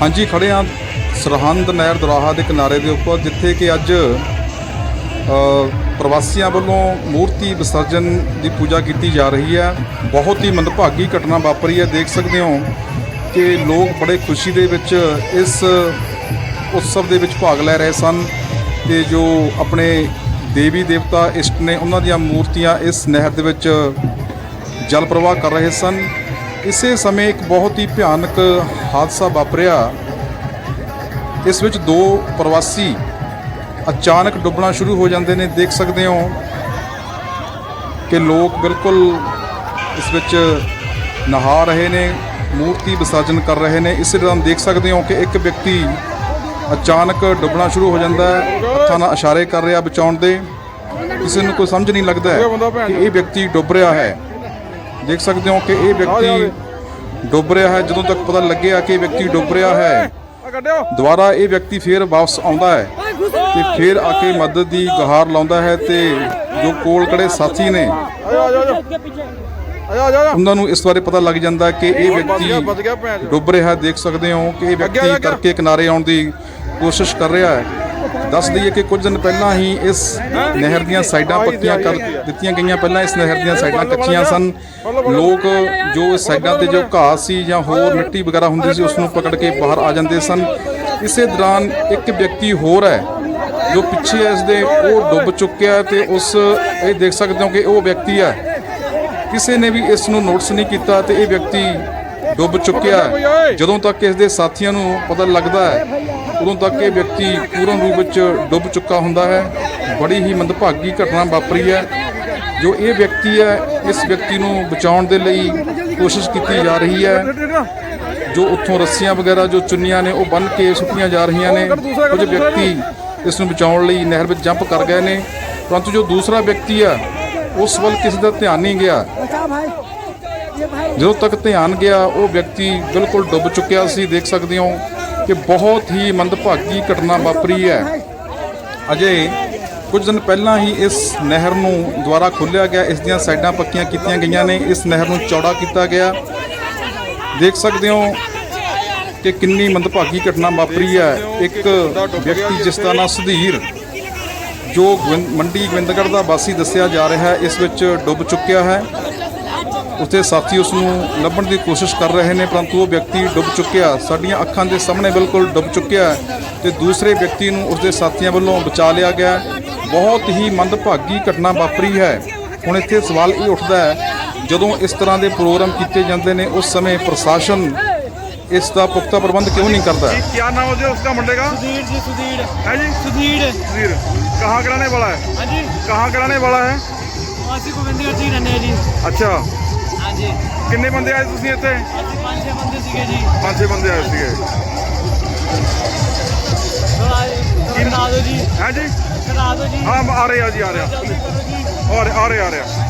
ਹਾਂਜੀ, ਖੜੇ ਹਾਂ ਸਰਹੰਦ ਨਹਿਰ ਦਰਾਹਾ ਦੇ ਕਿਨਾਰੇ ਦੇ ਉੱਪਰ, ਜਿੱਥੇ ਕਿ ਅੱਜ ਪ੍ਰਵਾਸੀਆਂ ਵੱਲੋਂ ਮੂਰਤੀ ਵਿਸਰਜਨ ਦੀ ਪੂਜਾ ਕੀਤੀ ਜਾ ਰਹੀ ਹੈ। ਬਹੁਤ ਹੀ ਮੰਦਭਾਗੀ ਘਟਨਾ ਵਾਪਰੀ ਹੈ। ਦੇਖ ਸਕਦੇ ਹੋ ਕਿ ਲੋਕ ਬੜੇ ਖੁਸ਼ੀ ਦੇ ਵਿੱਚ ਇਸ ਉਤਸਵ ਦੇ ਵਿੱਚ ਭਾਗ ਲੈ ਰਹੇ ਸਨ ਤੇ ਜੋ ਆਪਣੇ ਦੇਵੀ ਦੇਵਤਾ ਇਸ਼ਟ ਨੇ ਉਹਨਾਂ ਦੀਆਂ ਮੂਰਤੀਆਂ ਇਸ ਨਹਿਰ ਦੇ ਵਿੱਚ ਜਲ ਪ੍ਰਵਾਹ ਕਰ ਰਹੇ ਸਨ। ਇਸੇ ਸਮੇਂ ਇੱਕ ਬਹੁਤ ਹੀ ਭਿਆਨਕ ਹਾਦਸਾ ਵਾਪਰਿਆ। ਇਸ ਵਿੱਚ ਦੋ ਪ੍ਰਵਾਸੀ ਅਚਾਨਕ ਡੁੱਬਣਾ ਸ਼ੁਰੂ ਹੋ ਜਾਂਦੇ ਨੇ। ਦੇਖ ਸਕਦੇ ਹੋ ਕਿ ਲੋਕ ਬਿਲਕੁਲ ਇਸ ਵਿੱਚ ਨਹਾ ਰਹੇ ਨੇ, ਮੂਰਤੀ ਵਿਸਰਜਨ ਕਰ ਰਹੇ ਨੇ। ਇਸੇ ਤਰ੍ਹਾਂ ਦੇਖ ਸਕਦੇ ਹੋ ਕਿ ਇੱਕ ਵਿਅਕਤੀ ਅਚਾਨਕ ਡੁੱਬਣਾ ਸ਼ੁਰੂ ਹੋ ਜਾਂਦਾ ਹੈ, ਹੱਥਾਂ ਨਾਲ ਇਸ਼ਾਰੇ ਕਰ ਰਿਹਾ ਬਚਾਉਣ ਦੇ। ਕਿਸੇ ਨੂੰ ਕੋਈ ਸਮਝ ਨਹੀਂ ਲੱਗਦਾ ਕਿ ਇਹ ਵਿਅਕਤੀ ਡੁੱਬ ਰਿਹਾ ਹੈ। ਦੇਖ ਸਕਦੇ ਹੋ ਕਿ ਇਹ ਵਿਅਕਤੀ ਡੁੱਬ ਰਿਹਾ ਹੈ। ਜਦੋਂ ਤੱਕ ਪਤਾ ਲੱਗਿਆ ਕਿ ਇਹ ਵਿਅਕਤੀ ਡੁੱਬ ਰਿਹਾ ਹੈ ਦੁਬਾਰਾ ਇਹ ਵਿਅਕਤੀ ਫੇਰ ਵਾਪਸ ਆਉਂਦਾ ਹੈ ਤੇ ਫੇਰ ਆ ਕੇ ਮਦਦ ਦੀ ਗੁਹਾਰ ਲਾਉਂਦਾ ਹੈ ਤੇ ਜੋ ਕੋਲ ਖੜੇ ਸਾਥੀ ਨੇ ਉਹਨਾਂ ਨੂੰ ਇਸ ਬਾਰੇ ਪਤਾ ਲੱਗ ਜਾਂਦਾ ਕਿ ਇਹ ਵਿਅਕਤੀ। ਡੁੱਬ ਰਿਹਾ ਹੈ। ਦੇਖ ਸਕਦੇ ਹੋ ਕਿ ਇਹ ਵਿਅਕਤੀ। ਕਰਕੇ ਕਿਨਾਰੇ ਆਉਣ ਦੀ ਕੋਸ਼ਿਸ਼ ਕਰ ਰਿਹਾ ਹੈ। ਦੱਸ ਦਈਏ ਕਿ ਕੁਝ ਦਿਨ ਪਹਿਲਾਂ ਹੀ ਇਸ ਨਹਿਰ ਦੀਆਂ ਸਾਈਡਾਂ ਪੱਕੀਆਂ ਕਰ ਦਿੱਤੀਆਂ ਗਈਆਂ। ਪਹਿਲਾਂ ਇਸ ਨਹਿਰ ਦੀਆਂ ਸਾਈਡਾਂ ਕੱਚੀਆਂ ਸਨ। ਲੋਕ ਜੋ ਸਾਈਡਾਂ ਤੇ ਜੋ ਘਾਹ ਸੀ ਜਾਂ ਹੋਰ ਮਿੱਟੀ ਵਗੈਰਾ ਹੁੰਦੀ ਸੀ ਉਸ ਨੂੰ ਪਕੜ ਕੇ ਬਾਹਰ ਆ ਜਾਂਦੇ ਸਨ। ਇਸੇ ਦੌਰਾਨ ਇੱਕ ਵਿਅਕਤੀ ਹੋਰ ਹੈ, ਜੋ ਪਿੱਛੇ ਹੈ ਇਸ ਦੇ ਉਹ ਡੁੱਬ ਚੁੱਕਿਆ ਹੈ ਤੇ ਉਸ, ਇਹ ਦੇਖ ਸਕਦੇ ਹੋ ਕਿ ਉਹ ਵਿਅਕਤੀ ਹੈ। ਕਿਸੇ ਨੇ ਵੀ ਇਸ ਨੂੰ ਨੋਟਿਸ ਨਹੀਂ ਕੀਤਾ ਤੇ ਇਹ ਵਿਅਕਤੀ ਡੁੱਬ ਚੁੱਕਿਆ ਜਦੋਂ ਤੱਕ ਇਸ ਦੇ ਸਾਥੀਆਂ ਨੂੰ ਪਤਾ ਲੱਗਦਾ ਹੈ ਉਦੋਂ ਤੱਕ ਇਹ ਵਿਅਕਤੀ ਪੂਰਨ ਰੂਪ ਵਿੱਚ ਡੁੱਬ ਚੁੱਕਾ ਹੁੰਦਾ ਹੈ। ਬੜੀ ਹੀ ਮੰਦਭਾਗੀ ਘਟਨਾ ਵਾਪਰੀ ਹੈ, ਜੋ ਇਹ ਵਿਅਕਤੀ ਹੈ, ਇਸ ਵਿਅਕਤੀ ਨੂੰ ਬਚਾਉਣ ਦੇ ਲਈ ਕੋਸ਼ਿਸ਼ ਕੀਤੀ ਜਾ ਰਹੀ ਹੈ। ਜੋ ਉੱਥੋਂ ਰੱਸੀਆਂ ਵਗੈਰਾ, ਜੋ ਚੁੰਨੀਆਂ ਨੇ, ਉਹ ਬੰਨ ਕੇ ਸੁੱਟੀਆਂ ਜਾ ਰਹੀਆਂ ਨੇ। ਕੁਝ ਵਿਅਕਤੀ ਇਸ ਨੂੰ ਬਚਾਉਣ ਲਈ ਨਹਿਰ ਵਿੱਚ ਜੰਪ ਕਰ ਗਏ ਨੇ। ਪਰੰਤੂ ਜੋ ਦੂਸਰਾ ਵਿਅਕਤੀ ਆ ਉਸ ਵੱਲ ਕਿਸੇ ਦਾ ਧਿਆਨ ਨਹੀਂ ਗਿਆ। ਜਦੋਂ ਤੱਕ ਧਿਆਨ ਗਿਆ, ਉਹ ਵਿਅਕਤੀ ਬਿਲਕੁਲ ਡੁੱਬ ਚੁੱਕਿਆ ਸੀ। ਦੇਖ ਸਕਦੇ ਹੋ ਕਿ ਬਹੁਤ ਹੀ ਮੰਦਭਾਗੀ ਘਟਨਾ ਵਾਪਰੀ ਹੈ। ਅਜੇ ਕੁਝ ਦਿਨ ਪਹਿਲਾਂ ਹੀ ਇਸ ਨਹਿਰ ਨੂੰ ਦੁਬਾਰਾ ਖੋਲ੍ਹਿਆ ਗਿਆ। ਇਸ ਦੀਆਂ ਸਾਈਡਾਂ ਪੱਕੀਆਂ ਕੀਤੀਆਂ ਗਈਆਂ ਨੇ। ਇਸ ਨਹਿਰ ਨੂੰ ਚੌੜਾ ਕੀਤਾ ਗਿਆ। ਦੇਖ ਸਕਦੇ ਹੋ ਕਿ ਕਿੰਨੀ ਮੰਦਭਾਗੀ ਘਟਨਾ ਵਾਪਰੀ ਹੈ। ਇੱਕ ਵਿਅਕਤੀ ਜਿਸ ਦਾ ਨਾਮ ਸੁਧੀਰ, ਜੋ ਗੋਬਿੰਦ- ਮੰਡੀ ਗੋਬਿੰਦਗੜ੍ਹ ਦਾ ਵਾਸੀ ਦੱਸਿਆ ਜਾ ਰਿਹਾ ਹੈ, ਇਸ ਵਿੱਚ ਡੁੱਬ ਚੁੱਕਿਆ ਹੈ। ਉਸਦੇ ਸਾਥੀ ਉਸ ਨੂੰ ਲੱਭਣ ਦੀ ਕੋਸ਼ਿਸ਼ ਕਰ ਰਹੇ ਨੇ ਪਰੰਤੂ ਉਹ ਵਿਅਕਤੀ ਡੁੱਬ ਚੁੱਕਿਆ ਸਾਡੀਆਂ ਅੱਖਾਂ ਦੇ ਸਾਹਮਣੇ ਬਿਲਕੁਲ ਡੁੱਬ ਚੁੱਕਿਆ ਹੈ ਤੇ ਦੂਸਰੇ ਵਿਅਕਤੀ ਨੂੰ ਉਸਦੇ ਸਾਥੀਆਂ ਵੱਲੋਂ ਬਚਾ ਲਿਆ ਗਿਆ ਹੈ। ਬਹੁਤ ਹੀ ਮੰਦਭਾਗੀ ਘਟਨਾ ਵਾਪਰੀ ਹੈ ਹੁਣ ਇੱਥੇ ਸਵਾਲ ਇਹ ਉੱਠਦਾ ਹੈ ਜਦੋਂ ਇਸ ਤਰ੍ਹਾਂ ਦੇ ਪ੍ਰੋਗਰਾਮ ਕੀਤੇ ਜਾਂਦੇ ਨੇ ਉਸ ਸਮੇਂ ਪ੍ਰਸ਼ਾਸਨ ਇਸ ਦਾ ਪੁਖਤਾ ਪ੍ਰਬੰਧ ਕਿਉਂ ਨਹੀਂ ਕਰਦਾ क्या नाम है उसका मुंडे का सुधीर जी सुधीर है जी सुधीर सुधीर कहाँ का रहने वाला है हाँ जी कहाँ का रहने वाला है ਅਸੀਂ ਗੋਬਿੰਦਗੜ੍ਹ ਜੀ ਰਹਿੰਦੇ ਹਾਂ ਜੀ ਅੱਛਾ ਹਾਂ ਜੀ ਕਿੰਨੇ ਬੰਦੇ ਆਏ ਤੁਸੀਂ ਇੱਥੇ? ਅਸੀਂ ਪੰਜ ਛੇ ਬੰਦੇ ਸੀਗੇ ਜੀ। ਪੰਜ ਛੇ ਬੰਦੇ ਆਏ ਸੀਗੇ। ਕਰਾ ਦਿਓ ਜੀ। ਹੈ ਜੀ ਕਰਾ ਦਿਓ ਜੀ। ਹਾਂ ਆ ਰਹੇ ਆ ਜੀ ਆ ਰਹੇ। ਆ ਜਲਦੀ ਕਰੋ ਜੀ। ਆ ਰਹੇ ਆ ਰਹੇ ਆ ਰਹੇ। ਆ